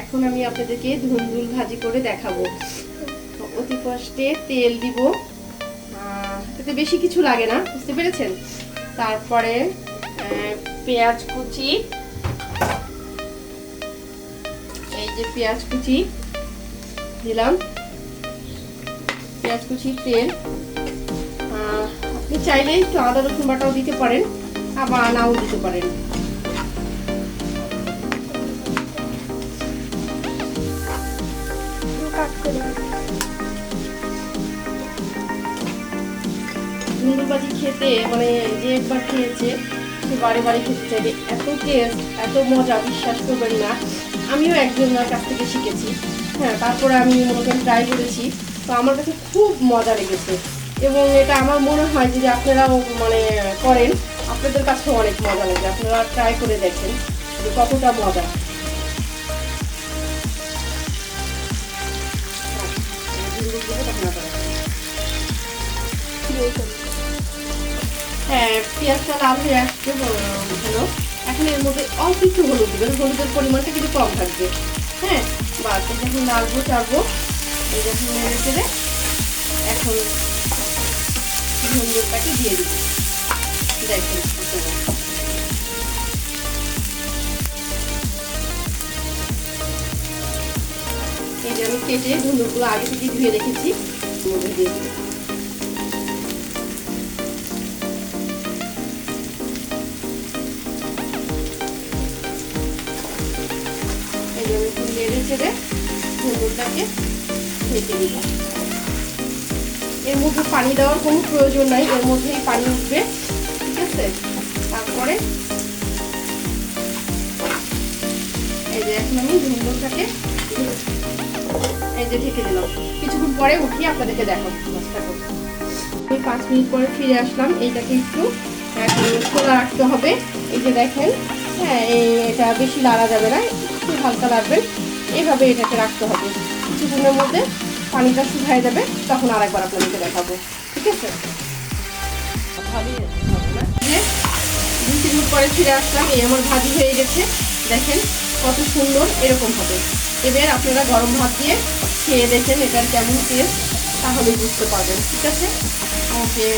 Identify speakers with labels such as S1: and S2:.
S1: এখন আমি আপনাদেরকে ধুন্দুল ভাজি করে দেখাবো। অতি কষ্টে তেল দিব। এতে বেশি কিছু লাগে না, বুঝতে পেরেছেন? তারপরে পেঁয়াজ কুচি। এই যে পেঁয়াজ কুচি দিলাম। পেঁয়াজ কুচি তেল। আপনি চাইলে একটু আদা রসুন বাটাও দিতে পারেন, আবার নাও দিতে পারেন। ধুন্দুলবাজি খেতে মানে যে একবার খেয়েছে, সে বারে বারে খেতে চাইবে। এত টেস্ট এত মজা, বিশ্বাস করবেন না। আমিও একজনের কাছ থেকে শিখেছি। হ্যাঁ তারপরে আমি মনে ট্রাই করেছি। তো আমার কাছে খুব মজা লেগেছে। এবং এটা আমার মনে হয় যদি আপনারাও মানে করেন, আপনাদের কাছেও অনেক মজা লাগবে। আপনারা ট্রাই করে দেখেন যে কতটা মজা। আবার হ্যাঁ পেঁয়াজটা লাল হয়ে আসছে হলো এখন এর মধ্যে অল্প একটু হলুদ দেবেন হলুদের পরিমাণটা কিন্তু কম থাকবে। হ্যাঁ এটা এখন নাড়বো, চাড়বো যখন নেড়ে চেড়ে এখন ধন্দুরটাকে দিয়ে দিবি। দেখেন এই যে আমি কেটে ধুন্দুরগুলো আগে থেকে ধুয়ে রেখেছি, মধ্যে দিয়ে দিবি। আমি একটু নেড়ে চেড়ে ধুন্দুরটাকে ঢেকে দিলাম এর মধ্যে পানি দেওয়ার কোনো প্রয়োজন নাই, এর মধ্যেই পানি উঠবে, ঠিক আছে? তারপরে এই যে এখন আমি ধুন্দুরটাকে এই যে ঢেকে দিলাম। কিছুক্ষণ পরে উঠিয়ে আপনাদেরকে মাছটা করতে। আমি পাঁচ মিনিট পরে ফিরে আসলাম, এইটাকে একটু খোলা রাখতে হবে। এই যে দেখেন হ্যাঁ এই এটা বেশি লাড়া যাবে না, একটু হালকা লাগবে। এইভাবে এটাকে রাখতে হবে। কিছুক্ষণের মধ্যে পানিটা শুকায় যাবে, তখন আর একবার আপনাদেরকে দেখাবো। ঠিক আছে? দুই তিন পরে ফিরে আসলাম, এই আমার ভাজি হয়ে গেছে। দেখেন কত সুন্দর এরকম হবে। এবার আপনারা গরম ভাত দিয়ে খেয়ে দেখেন এটার কেমন টেস্ট তাহলে বুঝতে পারবেন। ঠিক আছে? ওকে।